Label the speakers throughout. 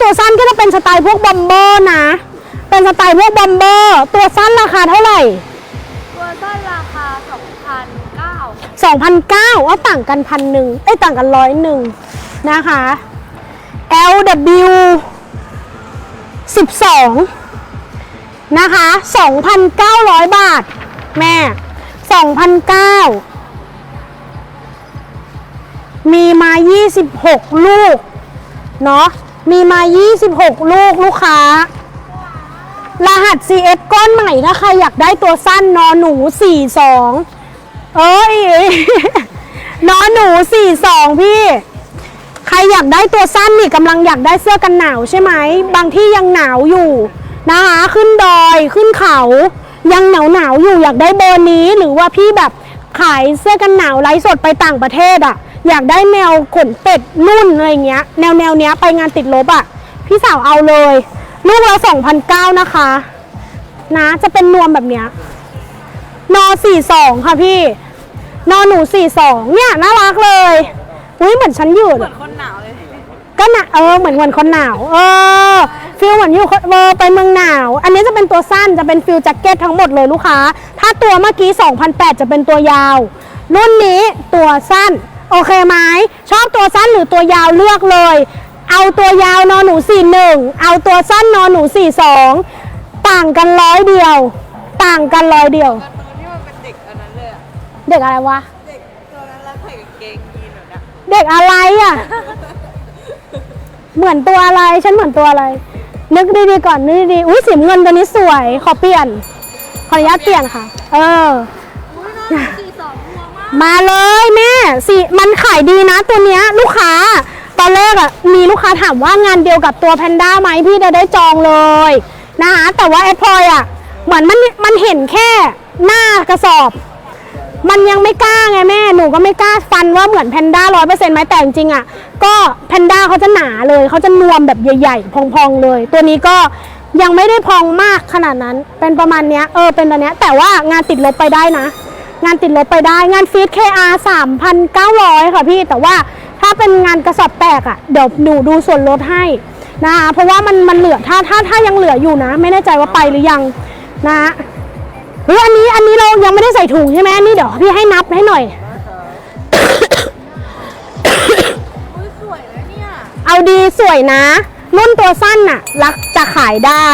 Speaker 1: ตัวสั้นก็จะเป็นสไตล์พวกบอมเบอร์นะ เป็นสไตล์พวกบอมเบอร์ ตัวสั้นราคาเท่าไหร่
Speaker 2: ตัวสั้นราคา 2,009
Speaker 1: 2,009ว่าต่างกันพันหนึ่งเอ้ยต่างกันร้อยหนึ่งนะคะ LW 12 นะคะ 2,900 บาท แม่ 2,009 มีมา 26 ลูก เนาะ มีมา 26 ลูกลูกค้า รหัส CF ก้อนใหม่ถ้าใครอยากได้ตัวสั้นนอหนู 42 เอ้ยนอหนู 42 พี่ ใครอยากได้ตัวสั้นนี่กำลังอยากได้เสื้อกันหนาวใช่ไหม บางที่ยังหนาวอยู่นะคะขึ้นดอยขึ้นเขายังหนาวหนาวอยู่อยากได้เบอร์นี้หรือว่าพี่แบบขายเสื้อกันหนาวไลฟ์สดไปต่างประเทศอะ่ะ อยากได้แนวขนเป็ดนุ่นอะไรเงี้ย แนวแนวๆเนี้ยไปงานติดลบอะ่ะ พี่สาวเอาเลย ลูกละ2,009นะคะ นะจะเป็นนวมแบบเนี้ยนอ42ค่ะพี่ นอหนู42เนี่ยน่ารักเลยอุ้ยเหมือนฉันอยู่
Speaker 2: เหมือนคนหนาวเลย
Speaker 1: ก็หนาเออเหมือนวันคนหนาว เออฟิลเหมือนอยู่เออไปเมืองหนาว อันนี้จะเป็นตัวสั้นจะเป็นฟิลแจ็คเก็ตทั้งหมดเลยลูกค้า ถ้าตัวเมื่อกี้2,008จะเป็นตัวยาว รุ่นนี้ตัวสั้น โอเคไหมชอบตัวสั้นหรือตัวยาวเลือกเลย เอาตัวยาวนอนหนู41เอาตัวสั้นนอนหนู42ต่างกันร้อยเดียว ต่างกันร้อยเดียว
Speaker 2: การ์ตูนที่มันเป็นเด็กอันนั้นเลยอะ
Speaker 1: เด็กอะไรวะ
Speaker 2: เด็กตัวนั้นแล้วใส่กางเกงยีนแบบเนี้ย
Speaker 1: เด็กอะไรอะ เหมือนตัวอะไร ฉันเหมือนตัวอะไร นึกดีๆก่อนนึกดีๆอุ้ยสีเงินตัวนี้สวย ขอเปลี่ยน ขออนุญาตเปลี่ยนค่ะ เออ
Speaker 2: อุ้ยน้องสี่สองพวงมาก
Speaker 1: มาเลยแม่สิมันขายดีนะตัวเนี้ยลูกค้า ตอนแรกอะมีลูกค้าถามว่างานเดียวกับตัวแพนด้าไหมพี่จะได้จองเลยนะคะแต่ว่าแอดพลอยอะเหมือนมันมันเห็นแค่หน้ากระสอบ มันยังไม่กล้าไงแม่หนูก็ไม่กล้าฟันว่าเหมือนแพนด้าร้อยเปอร์เซ็นต์ไหมแต่จริงๆอะก็แพนด้าเขาจะหนาเลยเขาจะนวมแบบใหญ่ๆ พองๆเลย ตัวนี้ก็ยังไม่ได้พองมากขนาดนั้น เป็นประมาณเนี้ยเออเป็นตัวเนี้ยแต่ว่างานติดลบไปได้นะ งานติดลบไปได้งานฟีด KR 3,900 ค่ะพี่ แต่ว่าถ้าเป็นงานกระสอบแตกอะเดี๋ยวหนูดูส่วนลดให้นะคะเพราะว่ามันมันเหลือถ้าถ้าถ้ายังเหลืออยู่นะ ไม่แน่ใจว่าไปหรือยังนะเฮ้ยอันนี้อันนี้เรายังไม่ได้ใส่ถุงใช่ไหมอันนี่เดี๋ยวพี่ให้นับให้หน่อย
Speaker 2: อุ้ยสวยนะเนี่ย
Speaker 1: เอาดีสวยนะ รุ่นตัวสั้นน่ะรักจะขายได้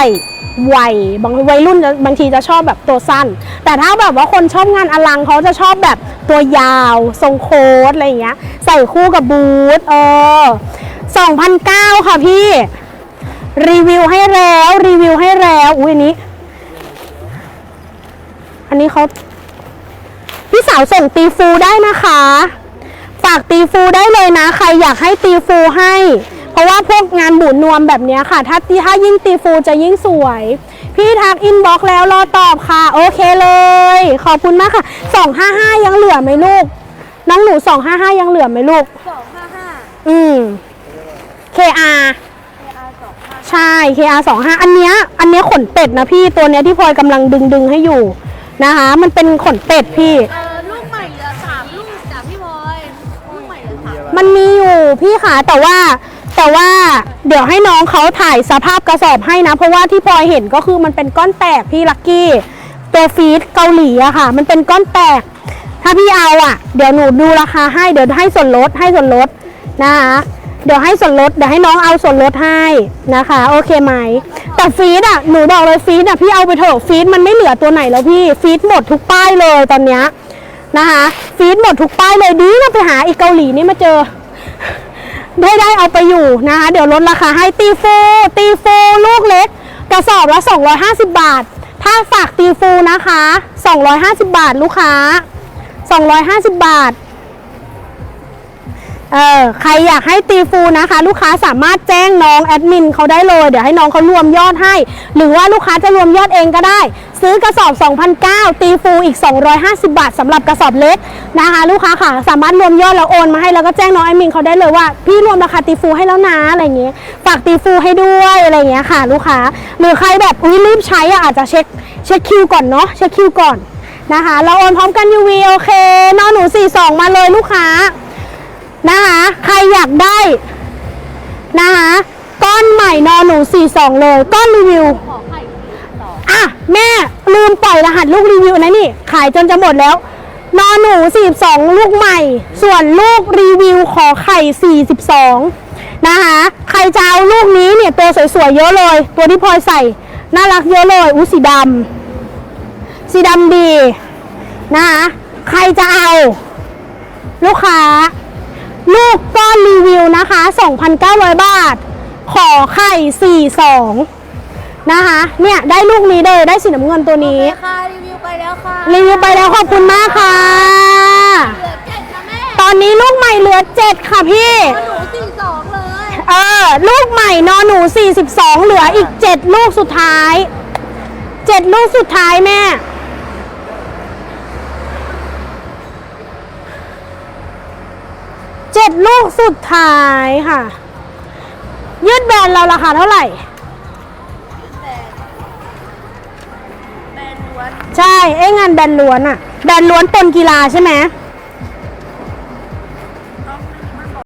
Speaker 1: ไวบางวัยรุ่นบางทีจะชอบแบบตัวสั้น แต่ถ้าแบบว่าคนชอบงานอลังเขาจะชอบแบบตัวยาว ทรงโค้ทอะไรอย่างเงี้ย ใส่คู่กับบูทเออ2,009ค่ะพี่ รีวิวให้แล้วรีวิวให้แล้วอุ้ยอันนี้ อันนี้เขาพี่สาวส่งตีฟูได้นะคะ ฝากตีฟูได้เลยนะ ใครอยากให้ตีฟูให้ ราะว่าพวกงานบูดนวมแบบเนี้ยค่ะ ถ้าตีถ้ายิ่งตีฟูจะยิ่งสวย พี่ทักอินบ็อกซ์แล้วรอตอบค่ะ โอเคเลย ขอบคุณมากค่ะ 255 ยังเหลือไหมลูกน้องหนู 255 ยังเหลือไหมลูก
Speaker 2: สองห้าห้า
Speaker 1: อืม KR
Speaker 2: AR สองห้า
Speaker 1: ใช่ KR 25อันเนี้ย อันเนี้ยขนเป็ดนะพี่ ตัวเนี้ยที่พลอยกำลังดึงดึงๆให้อยู่นะคะ มันเป็นขนเป็ดพี่
Speaker 2: เออลูกใหม่เหลือสามลูกจากพี่บอย ลูกใหม่เหลือสาม
Speaker 1: มันมีอยู่พี่ขาแต่ว่า แต่ว่าเดี๋ยวให้น้องเขาถ่ายสภาพกระสอบให้นะ เพราะว่าที่พลอยเห็นก็คือมันเป็นก้อนแตกพี่ลักกี้ตัวฟีดเกาหลีอะค่ะ มันเป็นก้อนแตก ถ้าพี่เอาอะเดี๋ยวหนูดูราคาให้เดี๋ยวให้ส่วนลดให้ส่วนลดนะคะเดี๋ยวให้ส่วนลดเดี๋ยวให้น้องเอาส่วนลดให้นะคะ โอเคไหมแต่ฟีดอะหนูบอกเลยฟีดอะพี่เอาไปเถอะฟีดมันไม่เหลือตัวไหนแล้วพี่ฟีดหมดทุกป้ายเลยตอนเนี้ยนะคะฟีดหมดทุกป้ายเลยดีนะไปหาอีกเกาหลีนี่มาเจอ ได้ได้เอาไปอยู่นะคะเดี๋ยวลดราคาให้ตีฟูตีฟูลูกเล็ก กระสอบละ 250 บาท ถ้าฝากตีฟูนะคะ 250 บาทลูกค้า 250 บาท เออใครอยากให้ตีฟูนะคะ ลูกค้าสามารถแจ้งน้องแอดมินเขาได้เลย เดี๋ยวให้น้องเขารวมยอดให้ หรือว่าลูกค้าจะรวมยอดเองก็ได้ ซื้อกระสอบ 2,009ตีฟูอีก 250 บาทสำหรับกระสอบเล็กนะคะ ลูกค้าค่ะ สามารถรวมยอดแล้วโอนมาให้แล้วก็แจ้งน้องแอดมินเขาได้เลยว่า พี่รวมราคาตีฟูให้แล้วนะอะไรอย่างเงี้ยฝากตีฟูให้ด้วยอะไรอย่างเงี้ยค่ะ ลูกค้าหรือใครแบบอุ้ยรีบใช้อะอาจจะเช็คเช็คคิวก่อนเนาะเช็คคิวก่อนนะคะเราโอนพร้อมกัน UV โอเคนอนหนู 42 มาเลยลูกค้า นะคะใครอยากได้นะคะก้อนใหม่นอนหนู 42 เลย ก้อนรีวิว
Speaker 2: ขอไข่สี่สอง
Speaker 1: อะแม่ลืมปล่อยรหัสลูกรีวิวนะนี่ ขายจนจะหมดแล้ว นอนหนู 42 ลูกใหม่ ส่วนลูกรีวิวขอไข่ 42 นะคะใครจะเอาลูกนี้เนี่ยตัวสวยๆ เยอะเลย ตัวที่พลอยใส่ น่ารักเยอะเลยอู้สีดำสีดำดีนะคะใครจะเอา ลูกค้า ลูกก้อนรีวิวนะคะ 2,900 บาท ขอไข่ 42 นะคะ เนี่ย ได้ลูกนี้เลยได้สีน้ำเงินตัวนี้
Speaker 2: ค่ะรีวิวไปแล้วค่ะ
Speaker 1: รีวิวไปแล้วขอบคุณมากค่ะ
Speaker 2: เหลือเจ็ดนะแม่
Speaker 1: ตอนนี้ลูกใหม่เหลือ 7 ค่ะพี่
Speaker 2: หนูสี่สองเลย
Speaker 1: เออ ลูกใหม่นอนหนู 42 เหลืออีก 7 ลูกสุดท้าย 7 ลูกสุดท้ายแม่ เจ็ดลูกสุดท้ายค่ะ ยืดแบรนด์เราราคาเท่าไหร่
Speaker 2: แบนล้วน
Speaker 1: ใช่เอ้ยงานแบรนด์ล้วนอะแบรนด์ล้วนปนกีฬาใช่ไหม
Speaker 2: ใ